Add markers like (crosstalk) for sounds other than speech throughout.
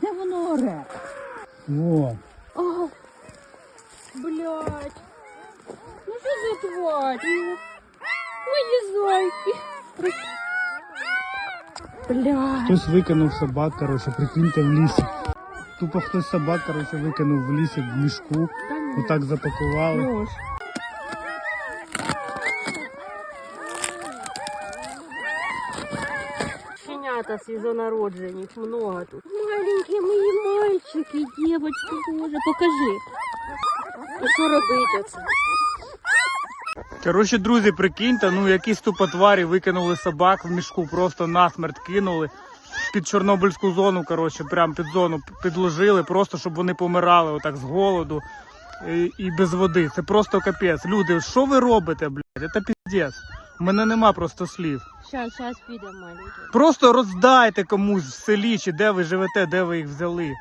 Де воно оре? О, О, блядь. Ну що за тварь? Ну, вилізай. Блядь. хтось викинув собак, коротше, прикиньте в лісі. Тупо хтось собак, коротше, викинув в лісі в мішку. Отак запакували. Нож. Щенята свіжонароджені, їх много тут. Маленькі мої мальчики, дівочки, боже, покажи. І що робити оце? Коротше, друзі, прикиньте, ну якісь тупо тварі викинули собак в мішку, просто насмерть кинули. Під Чорнобильську зону, коротше, прям під зону підложили, просто щоб вони помирали отак з голоду і, і без води. Це просто капець. Люди, що ви робите, блядь? Це піздець. У мене нема просто слів. Щас, щас піде маленький. Просто роздайте комусь в селі, чи де ви живете, де ви їх взяли.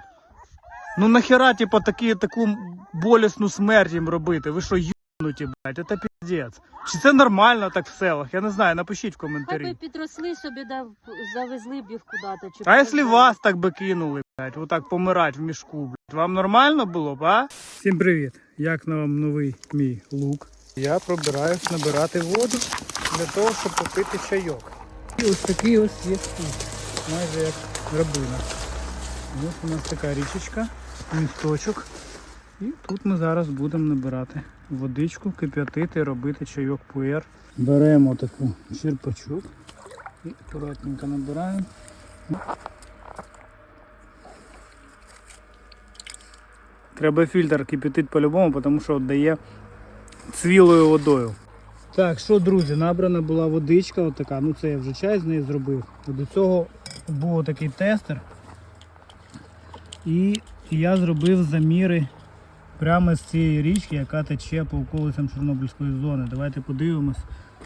Ну нахера, типу, такі, таку болісну смерть їм робити? Ви що, юнуті, блядь, це піздець. Чи це нормально так в селах? Я не знаю, напишіть в Хай би підросли собі, да, завезли б їх куди-то. чи А якщо привезли. вас так би кинули, блядь, отак помирать в мішку, блядь, вам нормально було б, а? Всім привіт! Як на вам новий мій лук? Я пробираюсь набирати воду для того, щоб попити чайок. І ось такий ось є тут, майже як драбина. Ось у нас така річечка, місточок. І тут ми зараз будемо набирати водичку, кип'ятити, робити чайок пуер. Беремо таку черпачок і акуратненько набираємо. Треба фільтр кипятити по-любому, тому що дає цвілою водою. Так, що, друзі, набрана була водичка, отака. Ну це я вже чай з неї зробив. До цього був такий тестер. І я зробив заміри прямо з цієї річки, яка тече по околицям Чорнобильської зони. Давайте подивимось.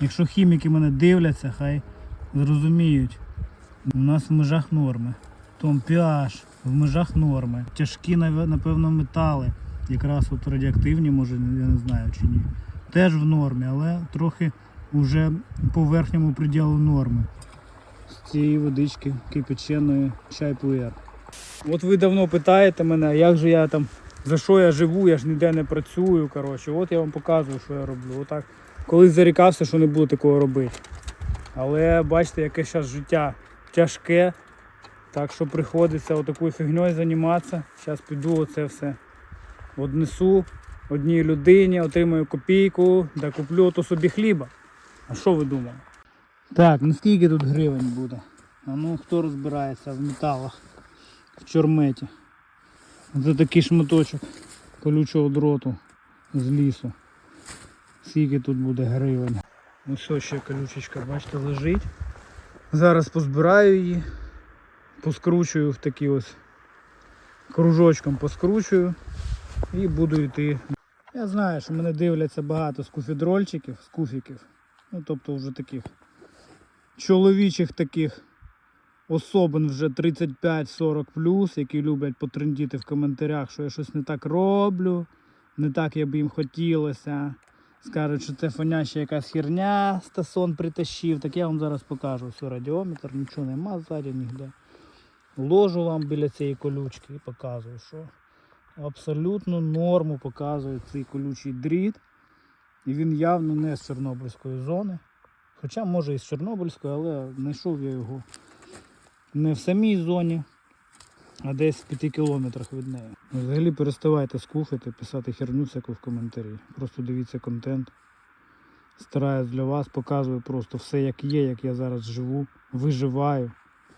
Якщо хіміки мене дивляться, хай зрозуміють. У нас в межах норми. Том pH в межах норми. Тяжкі, напевно, метали. Якраз от радіоактивні, може, я не знаю чи ні. Теж в нормі, але трохи вже по верхньому приділу норми. З цієї водички кипяченої чай пуер. От ви давно питаєте мене, як же я там, за що я живу, я ж ніде не працюю. Коротше. От я вам показую, що я роблю. Отак. Колись зарікався, що не буду такого робити. Але бачите, яке зараз життя тяжке. Так що приходиться отакою фігньою займатися. Зараз піду оце все однесу одній людині, отримаю копійку, да куплю то собі хліба. А що ви думали? Так, ну скільки тут гривень буде? А ну хто розбирається в металах, в чорметі. Це такий шматочок колючого дроту з лісу. Скільки тут буде гривень? Ось ось ще колючечка, бачите, лежить. Зараз позбираю її, поскручую в такі ось кружочком поскручую і буду йти. Я знаю, що мене дивляться багато скуфідрольчиків, скуфіків. Ну тобто вже таких чоловічих таких особин вже 35-40 які люблять потрендіти в коментарях, що я щось не так роблю, не так як би їм хотілося. Скажуть, що це фоняща якась херня, Стасон притащив. Так я вам зараз покажу. Все, радіометр, нічого нема ззаді ніде. Ложу вам біля цієї колючки і показую, що абсолютну норму показує цей колючий дріт. І він явно не з Чорнобильської зони. Хоча може і з Чорнобильської, але знайшов я його не в самій зоні, а десь в 5 кілометрах від неї. Взагалі переставайте скуфити, писати херню всяку в коментарі. Просто дивіться контент. Стараюсь для вас, показую просто все як є, як я зараз живу, виживаю.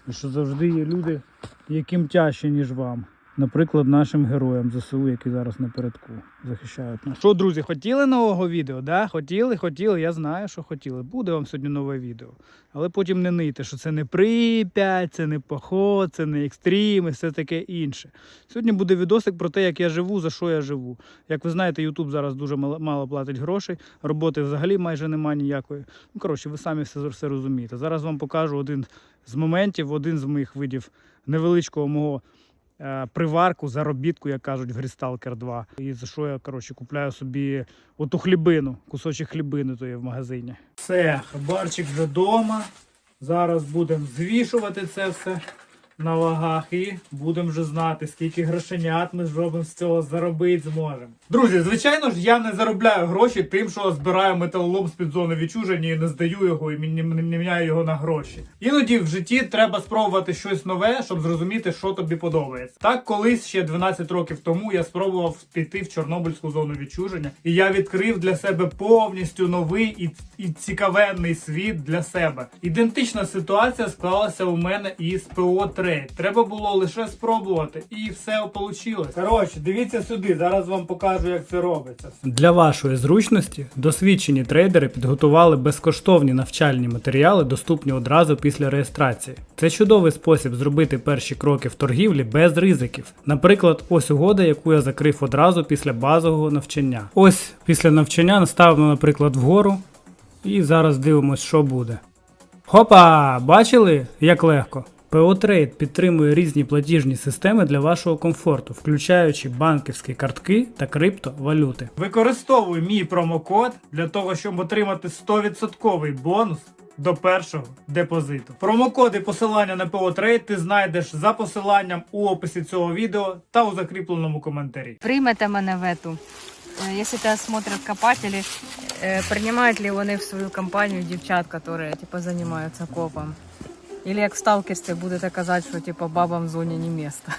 І що завжди є люди, яким тяжче, ніж вам. Наприклад, нашим героям ЗСУ, які зараз напередку захищають нас. Що, друзі, хотіли нового відео? Да? Хотіли, хотіли. Я знаю, що хотіли. Буде вам сьогодні нове відео. Але потім не нийте, що це не Прип'ять, це не поход, це не екстрім і все таке інше. Сьогодні буде відосик про те, як я живу, за що я живу. Як ви знаєте, YouTube зараз дуже мало, платить грошей, роботи взагалі майже немає ніякої. Ну, коротше, ви самі все, все розумієте. Зараз вам покажу один з моментів, один з моїх видів невеличкого мого приварку, заробітку, як кажуть, в Грісталкер 2. І за що я коротше, купляю собі оту хлібину, кусочок хлібини то в магазині. Все, хабарчик вже вдома. Зараз будемо звішувати це все. на вагах і будемо вже знати, скільки грошенят ми зробимо з цього заробити зможемо. Друзі, звичайно ж, я не заробляю гроші тим, що збираю металолом з під зони відчуження і не здаю його і не міняю його на гроші. Іноді в житті треба спробувати щось нове, щоб зрозуміти, що тобі подобається. Так, колись ще 12 років тому я спробував піти в Чорнобильську зону відчуження, і я відкрив для себе повністю новий і, і цікавенний світ для себе. Ідентична ситуація склалася у мене із ПО Трейд. Треба було лише спробувати, і все вийшло. Коротше, дивіться сюди. Зараз вам покажу, як це робиться. Для вашої зручності досвідчені трейдери підготували безкоштовні навчальні матеріали, доступні одразу після реєстрації. Це чудовий спосіб зробити перші кроки в торгівлі без ризиків. Наприклад, ось угода, яку я закрив одразу після базового навчання. Ось після навчання ставимо, наприклад, вгору, і зараз дивимось, що буде. Хопа! Бачили, як легко? PO підтримує різні платіжні системи для вашого комфорту, включаючи банківські картки та криптовалюти. Використовуй мій промокод для того, щоб отримати 100% бонус до першого депозиту. Промокод і посилання на PO Trade ти знайдеш за посиланням у описі цього відео та у закріпленому коментарі. Приймете мене в эту. Е, Якщо тебе смотрят копателі, е, приймають ли вони в свою компанію дівчат, які типу, займаються копом? Или як в сталкерстві будете казати, що типу, бабам в зоні не місто.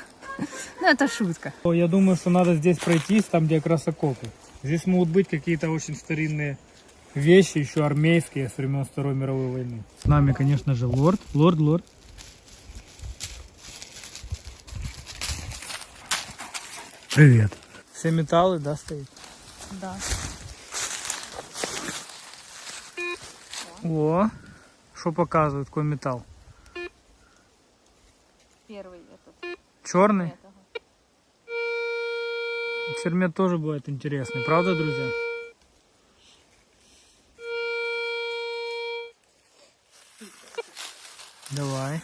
Ну, це шутка. Я думаю, что надо здесь пройтись, там, где как раз окопы. Здесь могут быть какие-то очень старинные вещи, еще армейские, с времен Второй мировой войны. С нами, конечно же, лорд. Лорд, лорд. Привет. Все металлы, да, стоит? Да. О, что показывает, какой металл? Перший этот. Черный? Чермет тоже бывает интересный, правда, друзья? Давай.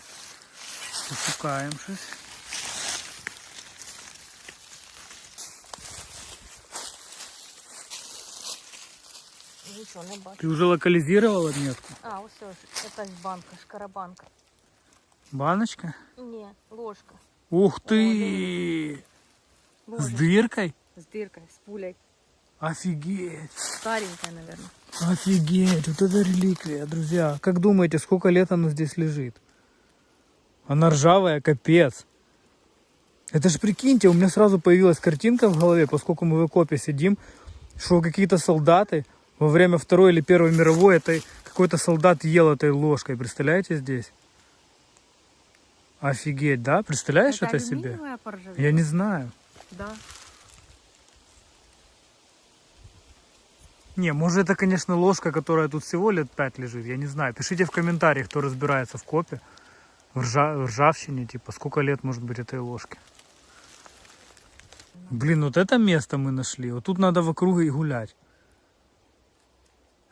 Пошукаем щось. Не бачу. Ты уже локализировал отметку? А, ось, якась банка, шкарабанка. Баночка? Ні, ложка. Ух ты! С Боже, дыркой? з диркою, з пулей. Офигеть! Старенькая, наверное. Офигеть! Вот это реликвия, друзья. Как думаете, сколько лет она здесь лежит? Она ржавая, капец. Это ж прикиньте, у меня сразу появилась картинка в голове, поскольку мы в окопе сидим, что какие-то солдаты во время Второй или Первой мировой, это какой-то солдат ел этой ложкой, представляете здесь? Офигеть, да? Представляешь это, себе? алюминиевая поржавела? Я не знаю. Да. Не, может это, конечно, ложка, которая тут всего лет пять лежит, я не знаю. Пишите в комментариях, кто разбирается в копе, в, ржа- в ржавчине, типа, сколько лет может быть этой ложке. Блин, вот это место мы нашли. Вот тут надо вокруг и гулять.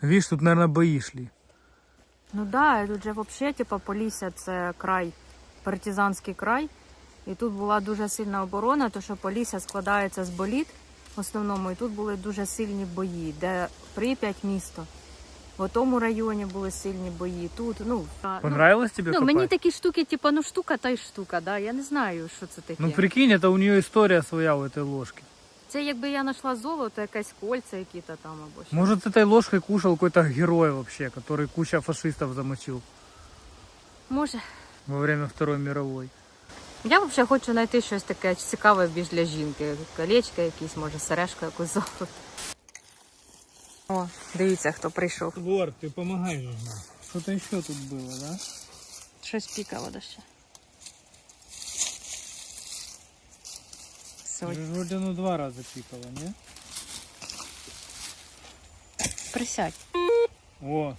Видишь, тут, наверное, бои шли. Ну да, і тут же взагалі, типу, Полісся це край, партизанський край. І тут була дуже сильна оборона, тому що Полісся складається з боліт в основному, і тут були дуже сильні бої, де Прип'ять місто. В тому районі були сильні бої. Тут, ну, а, ну, Понравилось тебе ну копать? мені такі штуки, типу, ну штука та й штука, да. Я не знаю, що це таке. Ну прикинь, это у нее история своя у этой ложки. Це якби я знайшла золото, якесь кольця які-то там або що. Может, этой ложкой кушал какой-то герой вообще, который куча фашистов замочил Може. во время Второй мировой. Я взагалі хочу знайти щось таке цікаве більш для жінки. Колечко якісь, може, сережка якусь золото. О, дивіться, хто прийшов. Ты помогаешь же нам. Что-то еще тут было, да? Щось пікало да ще. Вроде ну два раза пикало, не? Присядь. О.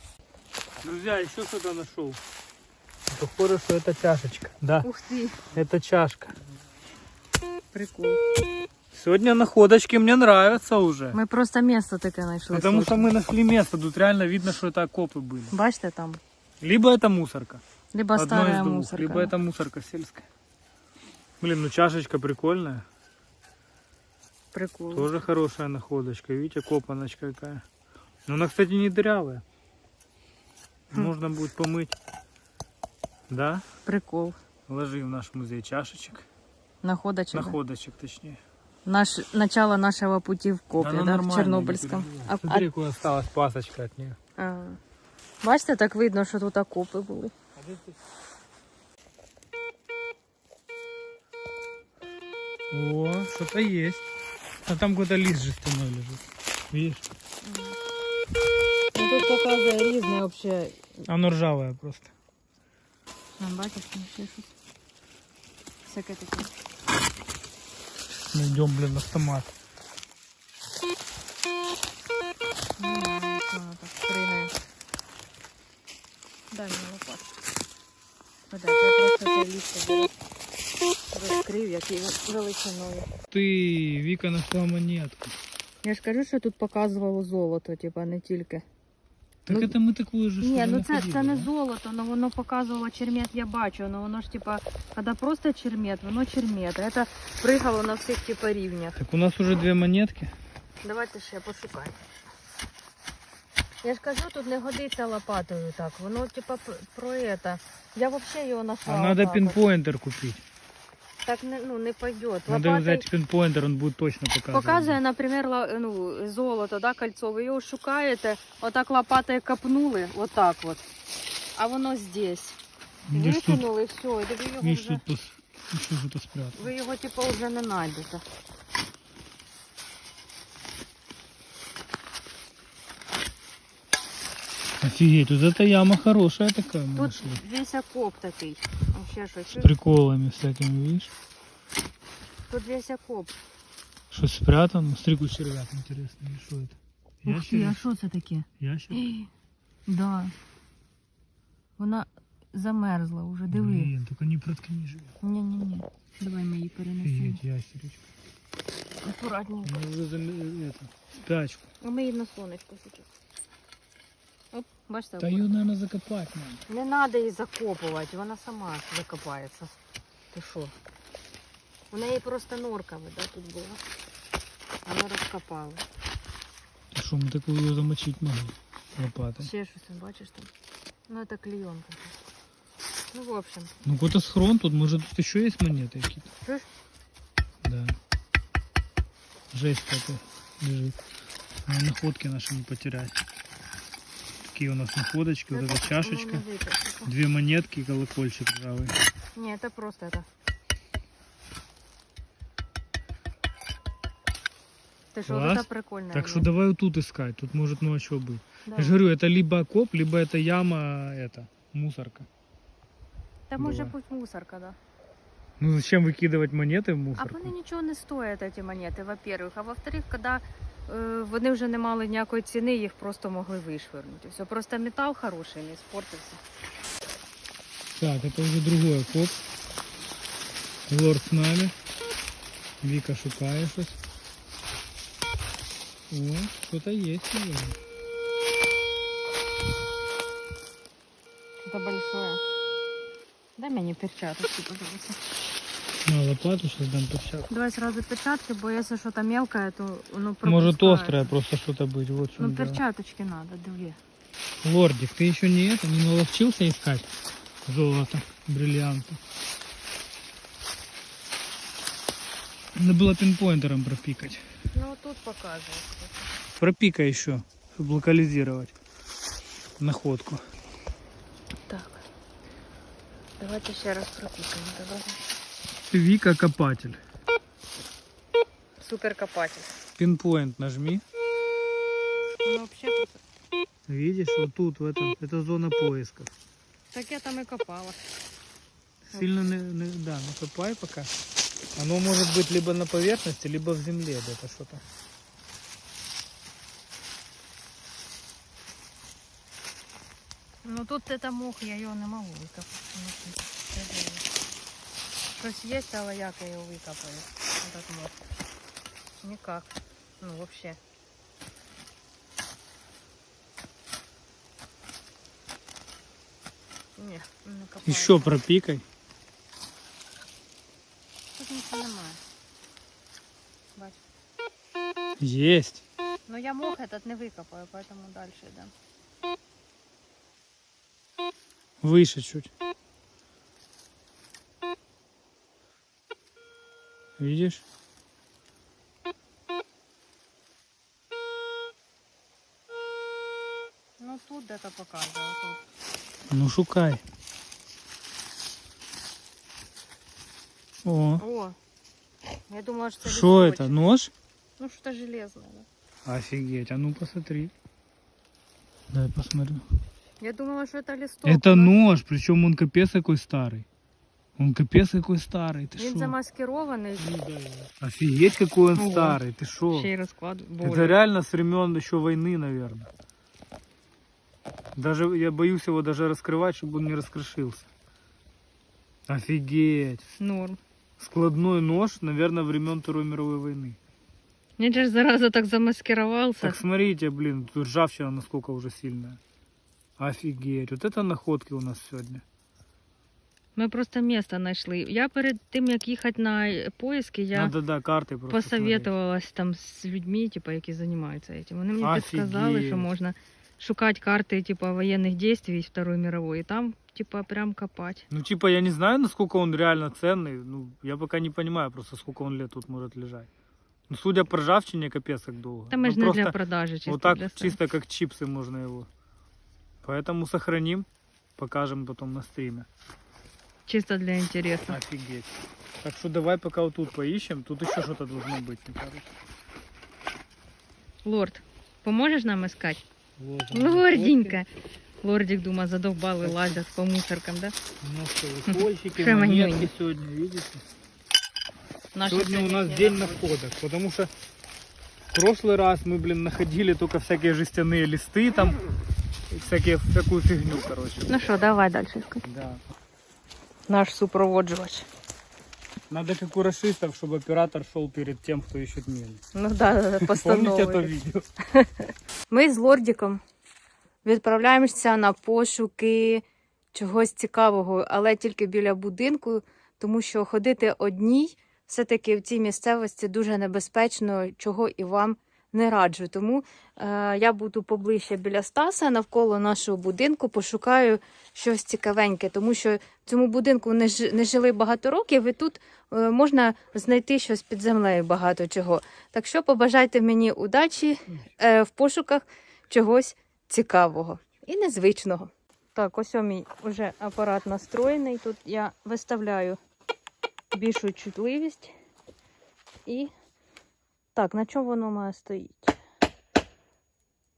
Друзья, еще что-то нашел. Похоже, что это чашечка. Да, Ух ти, это чашка. прикол. Сегодня находочки мне нравятся уже. Ми просто місце таке знайшли. Потому что слухай. мы нашли место. Тут реально видно, что это окопы были. Бачите там? Либо это мусорка. Либо Одно стара из двух. мусорка. Либо это мусорка сельская. Блин, ну чашечка прикольная. Прикол. Тоже хорошая находочка. Видите, копаночка какая. Но она, кстати, не дырявая. Хм. Можно будет помыть. Да? Прикол. Вложив в наш музей чашечек. Находочек. да? Находочек, точнее. Наш, начало нашего пути в Копі, ну да, в нормально, Чорнобильському. не А, переживай. Смотри, какая осталась пасочка от нее. а, бачите, так видно, що тут окопи були. О, что-то есть. А там какой-то лист жестяной лежит. Видишь? Ну, тут показує різне вообще. Оно ржавое просто. А, бачиш, там ще щось. Всяке таке. Найдем, блин, автомат. Ну, ладно, воно так стригає. Дай мені лопатку. Хода, це просто цей ліс заберу. Розкрив, який він величиною. Ты, Вика нашла монетку. Я ж кажу, що тут показувало золото, типа не тільки. Так Ну, это мы такую же Ні, что-то ну це, находили, це не да? золото, але воно показувало чермет, я бачу, але воно ж типа, коли просто чермет, воно чермет. А це пригало на всіх типа рівнях. Так у нас уже две монетки. Давайте ще пошукаємо. Я ж кажу, тут не годиться лопатою так. Воно типа п- про это. Я взагалі його знайшла. А надо отак от. пинпоинтер купить. Так не, ну, не пойдет. Надо Лопатой взять пинпоинтер, он будет точно показывать. показує, наприклад, ла- ну, золото, да, кольцо. Ви його шукаєте, отак лопатою капнули, отак от. А воно здесь. Видишь, тут, Викинули, все, і ви його видишь, вже, тут пос- еще что-то спрятал. ви його типу вже не знайдете. Офигеть, тут эта яма хорошая такая мы Тут нашли. весь окоп такий. О, Ще щось. С приколами всякими, видишь? Тут весь окоп. Что спрятано? Смотри, какой червяк интересный. И Что это? Ух ти, а Ящерица? що це таке? Ящерица? Да. Вона замерзла уже, диви. Блин, только не проткни же. Ні-ні-ні. Давай ми її перенесемо. Офигеть, ящеричка. Акуратненько. Ну, уже зам- это, спячку. А ми її на сонечко зараз. Оп, бачите, Да ее, наверное, закопать надо. не треба її закопувати, вона сама закопається. Ти що? У неї просто норка, да, тут була. А ми розкопали. Ты что, мы такую ее замочить могли лопатой? Ще щось, бачиш там? Ну, це клейонка. Ну, в общем. Ну, какой-то схрон тут, может, тут еще есть монеты какие-то? Слышь? Да. Жесть какая лежит. Надо находки наши не потерять. Такие у нас находочки, вот Ну, эта так, чашечка, ну, не витягнути. две монетки и колокольчик ржавый. Не, это просто это. Ты что, вот Класс. это прикольно. Так что давай вот тут искать, тут может ну а что быть. Да. Я же говорю, это либо окоп, либо это яма, это, мусорка. Та може буває. бути мусорка, да. Ну зачем выкидывать монеты в А мусорку? вони нічого не стоять, ці монети, во-первых. А во-вторых, коли е, вони вже не мали ніякої ціни, їх просто могли вишвирнути. Все, просто метал хороший, не спортився. Так, это уже другой окоп. Лорд с нами. Вика шукає щось. О, что-то есть, наверное. Це большое. Дай мені перчаточки, пожалуйста. На лопату сейчас дам перчатку. Давай сразу перчатки, бо якщо щось мелкое, то воно Может пропускає. острое просто что-то быть. Вот в Ну, чём дело. перчаточки надо, две. Лордик, ты еще не это, не наловчился искать золото, бриллианты? Надо было пинпоинтером пропикать. Ну, тут показывает. Пропикай еще, чтобы локализировать находку. Так. Давайте ще раз пропікаємо. Давай. Вика копатель. Суперкопатель. Пинпоинт нажми. Ну, вообще, Видишь, вот тут, в этом, это зона поисков. так я там і копала. Сильно не, не- да, накопай пока. Оно может быть либо на поверхности, либо в земле где-то что-то. Ну, тут це мох, я його не можу викопати Ну, це диво. Щось є, але як я його викопаю? Этот мох. Никак. Ну, вообще. Ні, не копаю. Еще пропикай. Тут нічого немає. Бач. Есть. Ну я мох этот не викопаю, поэтому дальше йдемо. Выше чуть. Видишь? Ну тут де-то показує. Тут. Ну шукай. О, О, я думала, что листочок. это? Нож? Ну железне. Да? Офигеть, а ну посмотри. Дай посмотрю. Я думала, що це листок. Это але нож, причем он капец какой старый. Он капец какой старый, ты Він шо? замаскирований. Офигеть какой он Ого. старый, ты шо? Ще й розклад. Это реально с времен еще войны, наверное. Даже я боюсь его даже раскрывать, чтобы он не раскрошился. Офигеть. Норм. Складной нож, наверное, времен Второй мировой войны. Він же ж зараза так замаскировался. Так смотрите, блин, тут ржавчина насколько уже сильная. Офигеть. Вот это находки у нас сегодня. Ми просто місто знайшли. Я перед тим, як їхати на поиски, я Надо, да, карты просто посоветувалась там з людьми, типу, які займаються цим. Вони мені Офігеть. підказали, що можна шукати карти типу, воєнних дій Второї мирової, і там, типу, прям копати. Ну, типа, я не знаю, насколько он реально ценный. Ну, я пока не понимаю просто, сколько он лет тут может лежать. Ну, судя по ржавчине, капец как долго. Та ми Ну, ж не просто для продажі, чисто вот так, для себе. чисто как чипсы можно его. Поэтому сохраним, покажем потом на стриме. Чисто для інтересу. Офигеть. Так что давай пока вот тут поищем. Тут еще что-то должно быть, мне кажется. Лорд, поможеш нам искати? Вот Лорденька. Лордик, думаю, задовбали лазять по мусоркам, да? Немножко укольчики, Что мы не монетки сегодня, видите? Наші Сегодня у нас сьогоднішні день находки. находок, потому что в прошлый раз мы, блин, находили только всякие жестяные листы там, и всякие, всякую фигню, короче. Ну що, давай далі искати. Да. Наш супроводжувач. Надо как у расистов, чтобы оператор шел перед тем, кто ищет мины. Ну да, Помните это постанови. видео? (laughs) Ми з Лордіком відправляємося на пошуки чогось цікавого, але тільки біля будинку, тому що ходити одній все-таки в цій місцевості дуже небезпечно, чого і вам не раджу. Тому е, я буду поближче біля Стаса, навколо нашого будинку, пошукаю щось цікавеньке, тому що цьому будинку не, ж, не жили багато років, і тут е, можна знайти щось під землею багато чого. Так що побажайте мені удачі е, в пошуках чогось цікавого і незвичного. Так, ось мій вже апарат настроєний. Тут я виставляю більшу чутливість. І так, на чому воно має стоїть?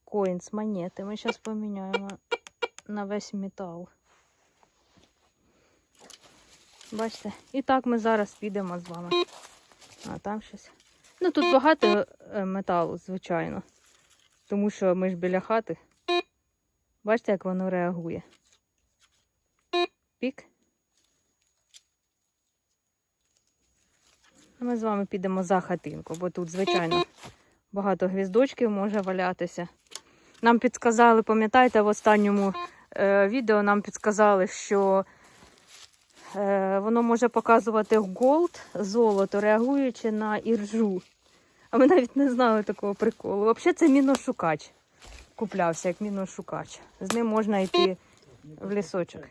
Коінс, монети. Ми зараз поміняємо на весь метал. Бачите? І так ми зараз підемо з вами. А там щось. Ну тут багато е, металу, звичайно. Тому що ми ж біля хати. Бачите, як воно реагує. Пік. Ми з вами підемо за хатинку, бо тут, звичайно, багато гвіздочків може валятися. Нам підказали, пам'ятаєте, в останньому е, відео нам підказали, що е, воно може показувати голд, золото, реагуючи на іржу. А ми навіть не знали такого приколу. Взагалі це міношукач. Куплявся як міношукач. З ним можна йти в лісочок.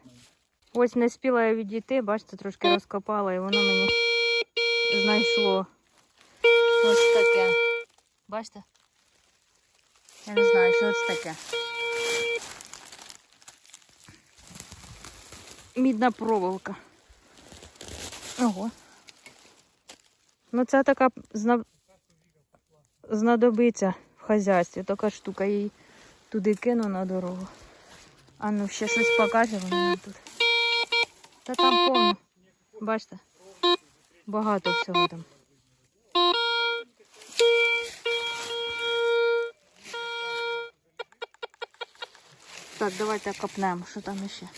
Ось не спіла я відійти, бачите, трошки розкопала, і воно мені знайшло. Ось таке. Бачите? Я не знаю, що це таке. Мідна проволока. Ого. Ну це така зна... знадобиться в хазяйстві. Така штука її туди кину на дорогу. А ну ще щось покаже вона тут. Та там повно. Бачите? Багато всього там. Так, давайте копнемо, що там ще.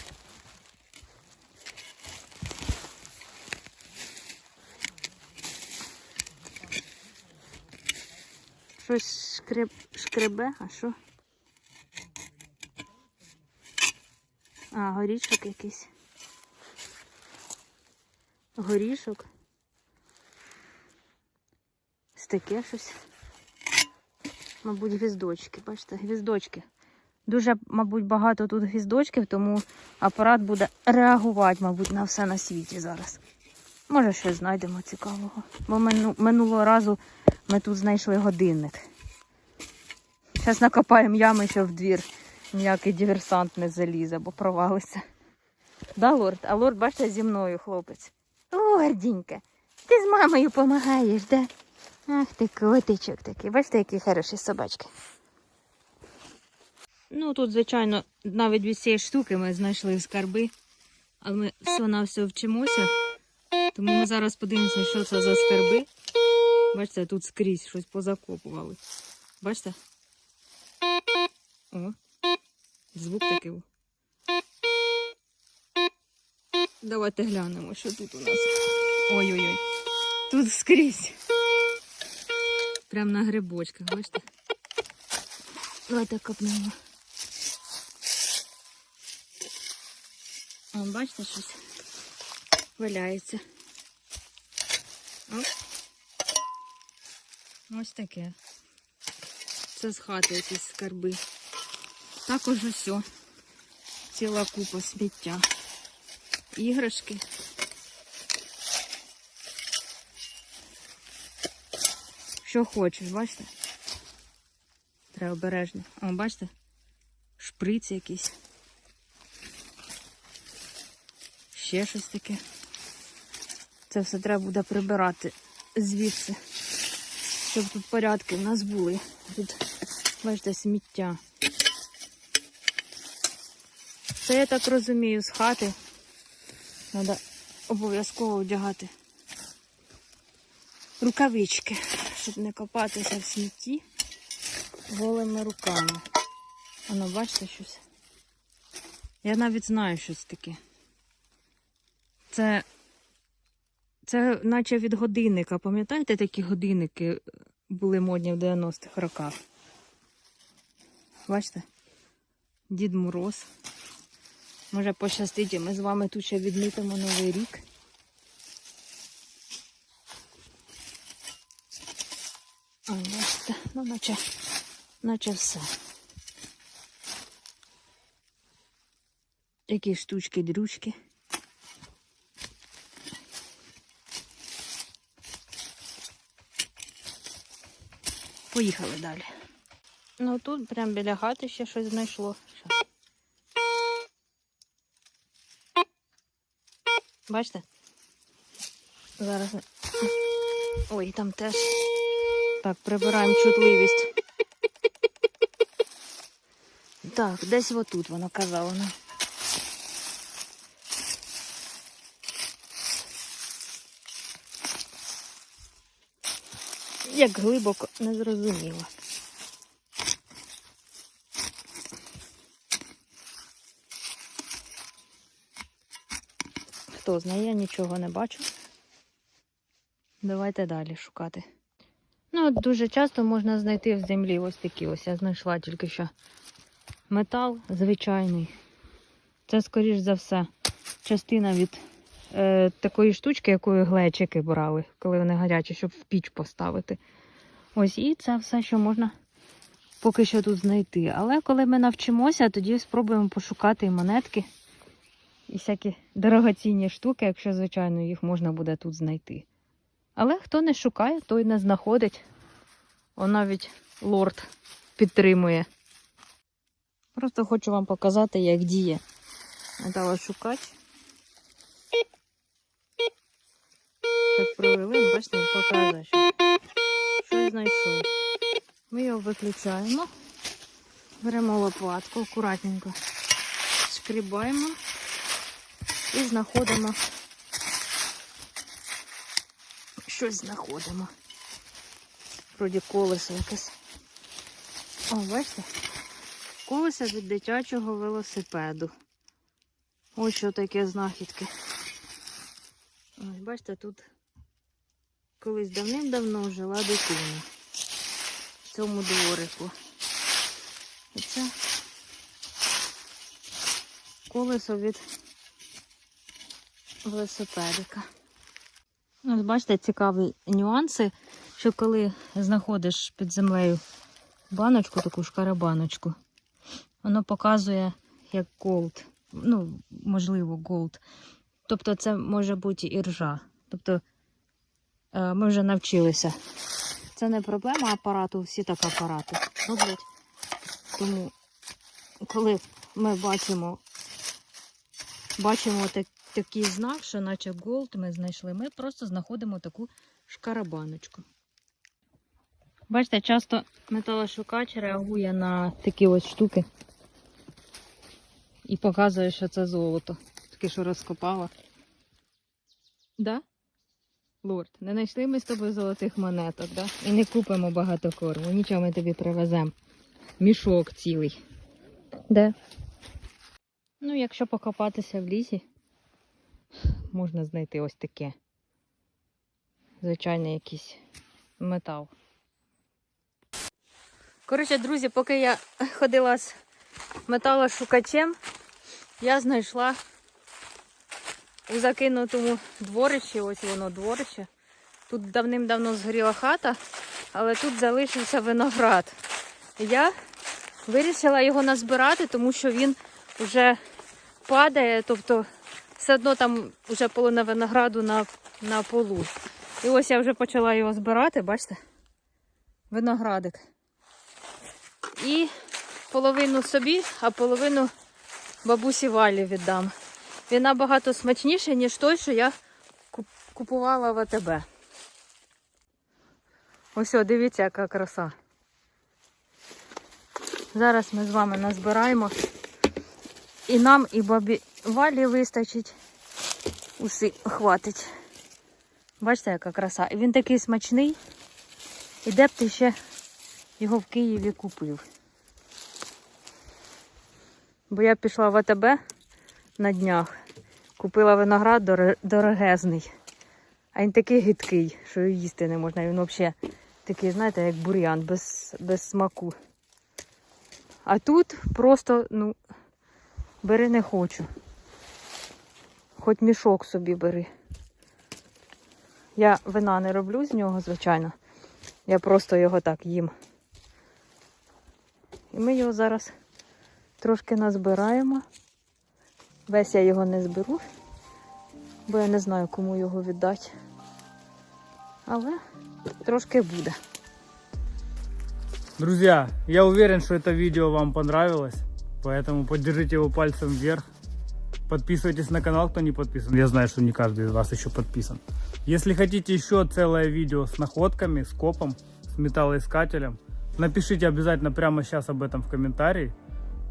Щось шкреб... шкребе, а що? А, горішок якийсь. Горішок. Ось щось. Мабуть, гвіздочки. Бачите, гвіздочки. Дуже, мабуть, багато тут гвіздочків, тому апарат буде реагувати, мабуть, на все на світі зараз. Може, щось знайдемо цікавого. Бо мину, минулого разу ми тут знайшли годинник. Зараз накопаємо ями, щоб в двір ніякий диверсант не залізе, бо провалиться. Да, лорд? А лорд, бачите, зі мною хлопець. Лордінька, ти з мамою допомагаєш, да? Ах ти котичок такий. Бачите, які хороші собачки. Ну, тут, звичайно, навіть від цієї штуки ми знайшли скарби, але ми все на все вчимося. Тому ми зараз подивимося, що це за скарби. Бачите, тут скрізь щось позакопували. Бачите? О, звук такий. Давайте глянемо, що тут у нас. Ой-ой-ой. Тут скрізь. Прям на грибочках, бачите? Давайте копнемо. О, бачите щось? Валяється. Оп. Ось таке. Це з хати якісь скарби. Також усе. Ціла купа сміття. Іграшки. Що хочеш, бачите? Треба обережно. О, бачите? Шприц якийсь. Ще щось таке. Це все треба буде прибирати звідси, щоб тут порядки в нас були. Тут, бачите, сміття. Це я так розумію, з хати. Треба обов'язково одягати рукавички, щоб не копатися в смітті голими руками. Воно, бачите щось? Я навіть знаю щось таке. Це, це наче від годинника. Пам'ятаєте, такі годинники були модні в 90-х роках? Бачите? Дід Мороз. Може пощастить, ми з вами тут ще відмітимо Новий рік. А, бачите, ну наче, наче все. Які штучки, дрючки. Поїхали далі. Ну тут прям біля хати ще щось знайшло. Бачите? Зараз. Ой, там теж. Так, прибираємо чутливість. Так, десь отут воно казало. ну. Як глибоко, не зрозуміло. Хто знає, я нічого не бачу. Давайте далі шукати. Ну, дуже часто можна знайти в землі ось такі ось. Я знайшла тільки що метал звичайний. Це, скоріш за все, частина від е, такої штучки, якою глечики брали, коли вони гарячі, щоб в піч поставити. Ось і це все, що можна поки що тут знайти. Але коли ми навчимося, тоді спробуємо пошукати і монетки, і всякі дорогоцінні штуки, якщо, звичайно, їх можна буде тут знайти. Але хто не шукає, той не знаходить. О, навіть лорд підтримує. Просто хочу вам показати, як діє металошукач. Так провели, бачите, показує, що знайшов. Ми його виключаємо, беремо лопатку, акуратненько шкрібаємо і знаходимо. Щось знаходимо. Вроді колесо якесь. О, бачите? Колесо від дитячого велосипеду. Ось що таке знахідки. Ось, бачите, тут колись давним-давно жила дитина. В цьому дворику. І це колесо від велосипедика. Ось бачите, цікаві нюанси, що коли знаходиш під землею баночку, таку шкарабаночку, воно показує як голд. Ну, можливо, голд. Тобто це може бути і ржа. Тобто е, ми вже навчилися. Це не проблема апарату, всі так апарати роблять. Тому, коли ми бачимо, бачимо так, такий знак, що наче голд ми знайшли, ми просто знаходимо таку шкарабаночку. Бачите, часто металошукач реагує на такі ось штуки і показує, що це золото. Таке, що розкопала. Да? Лорд, не знайшли ми з тобою золотих монеток, да? І не купимо багато корму. Нічого ми тобі привеземо. Мішок цілий. Де? Ну, якщо покопатися в лісі, можна знайти ось таке. Звичайний якийсь метал. Коротше, друзі, поки я ходила з металошукачем, я знайшла у закинутому дворищі, ось воно дворище. Тут давним-давно згоріла хата, але тут залишився виноград. Я вирішила його назбирати, тому що він вже падає, тобто все одно там вже половина винограду на, на полу. І ось я вже почала його збирати, бачите? Виноградик. І половину собі, а половину бабусі Валі віддам. Він набагато смачніший, ніж той, що я купувала в АТБ. Ось, о, дивіться, яка краса. Зараз ми з вами назбираємо. І нам, і бабі Валі вистачить. Уси хватить. Бачите, яка краса. І він такий смачний. І де б ти ще його в Києві купив? Бо я пішла в АТБ на днях. Купила виноград доре- дорогезний. А він такий гидкий, що його їсти не можна. Він взагалі такий, знаєте, як бур'ян, без, без смаку. А тут просто, ну, бери не хочу. Хоч мішок собі бери. Я вина не роблю з нього, звичайно. Я просто його так їм. І ми його зараз трошки назбираємо. Весь я його не зберу, бо я не знаю, кому його віддати. Але трошки буде. Друзья, я уверен, что это видео вам понравилось, поэтому поддержите его пальцем вверх. Подписывайтесь на канал, кто не подписан. Я знаю, что не каждый из вас еще подписан. Если хотите еще целое видео с находками, с копом, с металлоискателем, напишите обязательно прямо сейчас об этом в комментарии.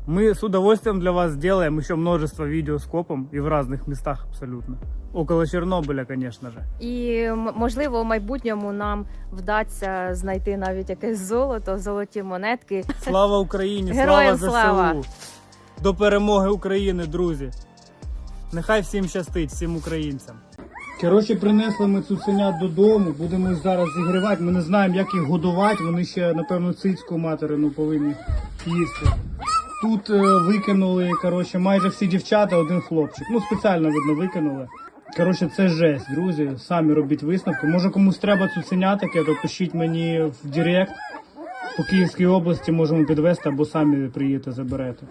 Мы с удовольствием для вас сделаем еще множество видео с копом и в разных местах абсолютно. Около Чернобыля, конечно же. І м- можливо, в майбутньому нам вдасться знайти навіть якесь золото, золоті монетки. Слава Україні! Героям слава слава! ЗСУ! До перемоги України, друзі! Нехай всім щастить, всім українцям. Коротше, принесли ми цуценят додому, будемо зараз зігрівати. Ми не знаємо, як їх годувати. Вони ще, напевно, цицьку материну повинні їсти. Тут е, викинули коротше, майже всі дівчата, один хлопчик. Ну, спеціально видно викинули. Коротше, це жесть, друзі. Самі робіть висновки. Може комусь треба цуценя таке, то пишіть мені в Директ. По Київській області можемо підвезти або самі приїдете, заберете.